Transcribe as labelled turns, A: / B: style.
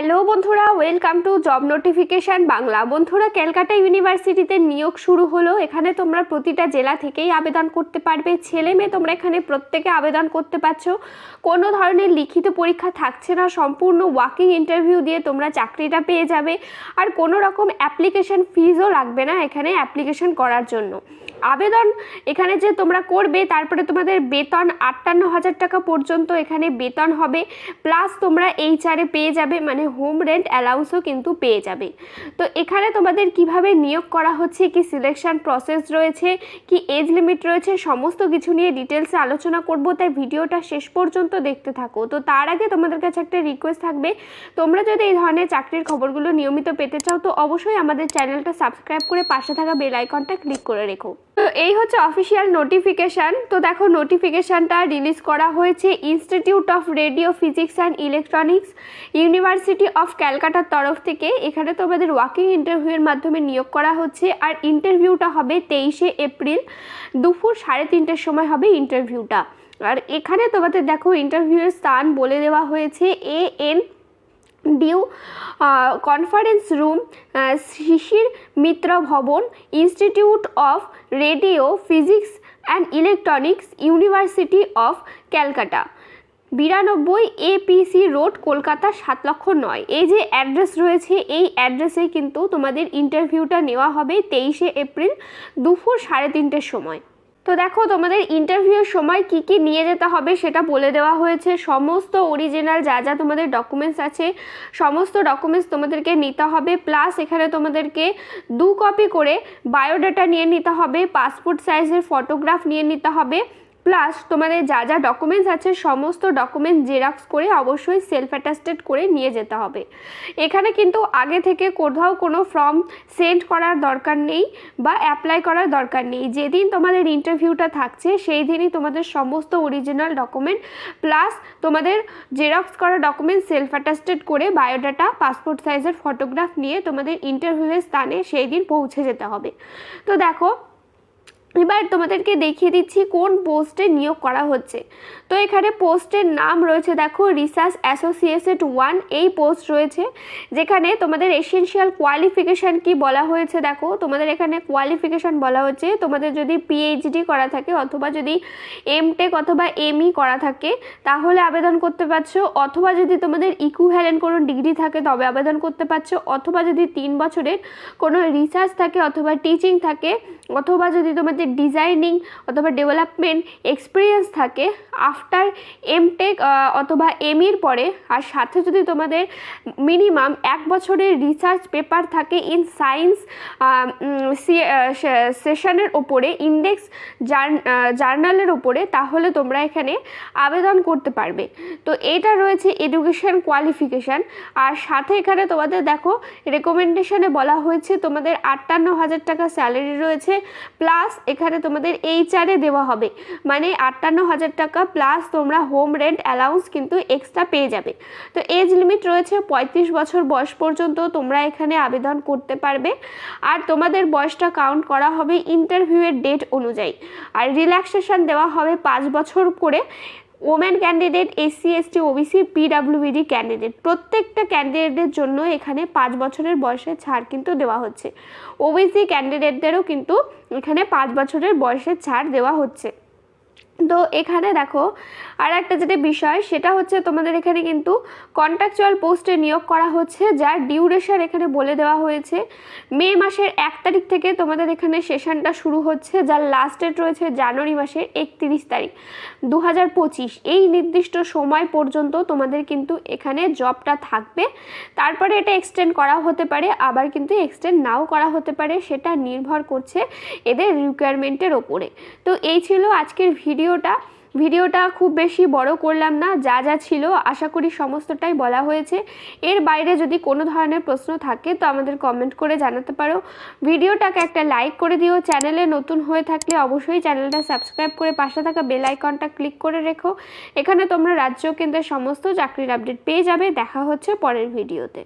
A: Hello বন্ধুরা welcome to job notification Bangla. বন্ধুরা, ক্যালকাটা ইউনিভার্সিটিতে নিয়োগ শুরু হলো। এখানে তোমরা প্রতিটা জেলা থেকেই আবেদন করতে পারবে। ছেলে মেয়ে তোমরা এখানে প্রত্যেকে আবেদন করতে পারছ। কোনো ধরনের লিখিত পরীক্ষা থাকছে না। সম্পূর্ণ ওয়াকিং ইন্টারভিউ দিয়ে তোমরা চাকরিটা পেয়ে যাবে। আর কোনো রকম অ্যাপ্লিকেশন ফিজও লাগবে না এখানে অ্যাপ্লিকেশন করার জন্য। আবেদন এখানে যে তোমরা করবে, তারপরে তোমাদের বেতন আটান্ন হাজার টাকা পর্যন্ত এখানে বেতন হবে। প্লাস তোমরা এইচআরে পেয়ে যাবে মানে হোম রেন্ট অ্যালাউন্সও কিন্তু পেয়ে যাবে। তো এখানে তোমাদের কীভাবে নিয়োগ করা হচ্ছে, কি সিলেকশন প্রসেস রয়েছে, কি এজ লিমিট রয়েছে, সমস্ত কিছু নিয়ে ডিটেলসে আলোচনা করব। তাই ভিডিওটা শেষ পর্যন্ত দেখতে থাকো। তো তার আগে তোমাদের কাছে একটা রিকোয়েস্ট থাকবে, তোমরা যদি এই ধরনের চাকরির খবরগুলো নিয়মিত পেতে চাও, তো অবশ্যই আমাদের চ্যানেলটা সাবস্ক্রাইব করে পাশে থাকা বেল আইকনটা ক্লিক করে রেখো। তো এই হচ্ছে অফিসিয়াল নোটিফিকেশান তো দেখো নোটিফিকেশানটা রিলিজ করা হয়েছে institute of radio physics and electronics university of ক্যালকাটার তরফ থেকে। এখানে তোমাদের ওয়াকিং ইন্টারভিউয়ের মাধ্যমে নিয়োগ করা হচ্ছে। আর ইন্টারভিউটা হবে তেইশে এপ্রিল, দুপুর সাড়ে তিনটের সময় হবে ইন্টারভিউটা আর এখানে তোমাদের দেখো ইন্টারভিউয়ের স্থান বলে দেওয়া হয়েছে A N due conference room Shishir Mitra Bhavan institute of radio physics and electronics university of Calcutta বিরানব্বই এপিসি রোড কলকাতা, সাত লক্ষ নয়। এই যে অ্যাড্রেস রয়েছে, এই অ্যাড্রেসে কিন্তু তোমাদের ইন্টারভিউটা নেওয়া হবে তেইশে এপ্রিল দুপুর সাড়ে তিনটের সময়। তো দেখো, তোমাদের ইন্টারভিউর সময় কি কি নিয়ে যেতে হবে সেটা বলে দেওয়া হয়েছে। সমস্ত অরিজিনাল যা যা তোমাদের ডকুমেন্টস আছে, সমস্ত ডকুমেন্টস তোমাদেরকে নিতে হবে। প্লাস এখানে তোমাদেরকে দু কপি করে বায়োডাটা নিয়ে নিতে হবে পাসপোর্ট সাইজের ফটোগ্রাফ নিয়ে নিতে হবে। প্লাস তোমাদের যা যা ডকুমেন্টস আছে, সমস্ত ডকুমেন্টস জেরক্স করে অবশ্যই সেলফ অ্যাটাস্টেড করে নিয়ে যেতে হবে। এখানে কিন্তু আগে থেকে কোথাও কোনো ফর্ম সেন্ড করার দরকার নেই বা অ্যাপ্লাই করার দরকার নেই। যেদিন তোমাদের ইন্টারভিউটা থাকছে, সেই দিনই তোমাদের সমস্ত অরিজিনাল ডকুমেন্ট প্লাস তোমাদের জেরক্স করা ডকুমেন্ট সেলফ অ্যাটাস্টেড করে বায়োডাটা পাসপোর্ট সাইজের ফটোগ্রাফ নিয়ে তোমাদের ইন্টারভিউয়ের স্থানে সেই দিন পৌঁছে যেতে হবে। তো দেখো এবার তোমাদেরকে দেখিয়ে দিচ্ছি কোন পোস্টে নিয়োগ করা হচ্ছে। তো এখানে পোস্টের নাম রয়েছে, দেখো, রিসার্চ অ্যাসোসিয়েটেড ওয়ান, এই পোস্ট রয়েছে, যেখানে তোমাদের এসেনশিয়াল কোয়ালিফিকেশান কি বলা হয়েছে, দেখো, তোমাদের এখানে কোয়ালিফিকেশান বলা হচ্ছে, তোমাদের যদি পিএইচডি করা থাকে অথবা যদি এমটেক অথবা এমই করা থাকে, তাহলে আবেদন করতে পারছ, অথবা যদি তোমাদের ইকুভ্যালেন্ট কোনো ডিগ্রি থাকে, তবে আবেদন করতে পারছ, অথবা যদি তিন বছরের কোনো রিসার্চ থাকে অথবা টিচিং থাকে, অথবা যদি তোমাদের ডিজাইনিং অথবা ডেভেলপমেন্ট এক্সপিরিয়েন্স থাকে আফটার এমটেক অথবা এমির পরে। আর সাথে যদি তোমাদের মিনিমাম এক বছরের রিসার্চ পেপার থাকে ইন সায়েন্স সেশনের ওপরে ইন্ডেক্স জার্নালের ওপরে, তাহলে তোমরা এখানে আবেদন করতে পারবে। তো এটা রয়েছে এডুকেশন কোয়ালিফিকেশান আর সাথে এখানে তোমাদের দেখো রেকমেন্ডেশনে বলা হয়েছে তোমাদের আটান্ন হাজার টাকা স্যালারি রয়েছে প্লাস এখানে তোমাদের এইচআরে দেওয়া হবে। মানে আটান্ন হাজার টাকা প্লাস তোমরা হোম রেন্ট অ্যালাউন্স কিন্তু এক্সট্রা পেয়ে যাবে। তো এজ লিমিট রয়েছে পঁয়ত্রিশ বছর বয়স পর্যন্ত তোমরা এখানে আবেদন করতে পারবে। আর তোমাদের বয়সটা কাউন্ট করা হবে ইন্টারভিউয়ের ডেট অনুযায়ী। আর রিল্যাক্সেশন দেওয়া হবে পাঁচ বছর করে। Women candidate SC ST OBC পিডাব্লিউবিডি candidate প্রত্যেকটা ক্যান্ডিডেটের জন্য এখানে পাঁচ বছরের বয়সে ছাড় কিন্তু দেওয়া হচ্ছে। ওবিসি ক্যান্ডিডেটদেরও কিন্তু এখানে পাঁচ বছরের বয়সে ছাড় দেওয়া হচ্ছে। তো এখানে দেখো আর একটা যেটা বিষয়, সেটা হচ্ছে তোমাদের এখানে কিন্তু কন্ট্রাকচুয়াল পোস্টে নিয়োগ করা হচ্ছে, যার ডিউরেশন এখানে বলে দেওয়া হয়েছে। মে মাসের এক তারিখ থেকে তোমাদের এখানে সেশনটা শুরু হচ্ছে, যার লাস্ট ডেট রয়েছে জানুয়ারি মাসের একত্রিশ তারিখ দু হাজার পঁচিশ। এই নির্দিষ্ট সময় পর্যন্ত তোমাদের কিন্তু এখানে জবটা থাকবে। তারপরে এটা এক্সটেন্ড করা হতে পারে, আবার কিন্তু এক্সটেন্ড নাও করা হতে পারে, সেটা নির্ভর করছে এদের রিকোয়ারমেন্টের ওপরে। তো এই ছিল আজকের ভিডিওটা ভিডিওটা খুব বেশি বড় করলাম না, যা যা ছিল, আশা করি সমস্তটাই বলা হয়েছে। এর বাইরে যদি কোনো ধরনের প্রশ্ন থাকে, তো আমাদের কমেন্ট করে জানাতে পারো। ভিডিওটাকে একটা লাইক করে দিও, চ্যানেলে নতুন হয়ে থাকলে অবশ্যই চ্যানেলটা সাবস্ক্রাইব করে পাশে থাকা বেল আইকনটা ক্লিক করে রেখো। এখানে তোমরা রাজ্য কেন্দ্রের সমস্ত চাকরির আপডেট পেয়ে যাবে। দেখা হচ্ছে পরের ভিডিওতে।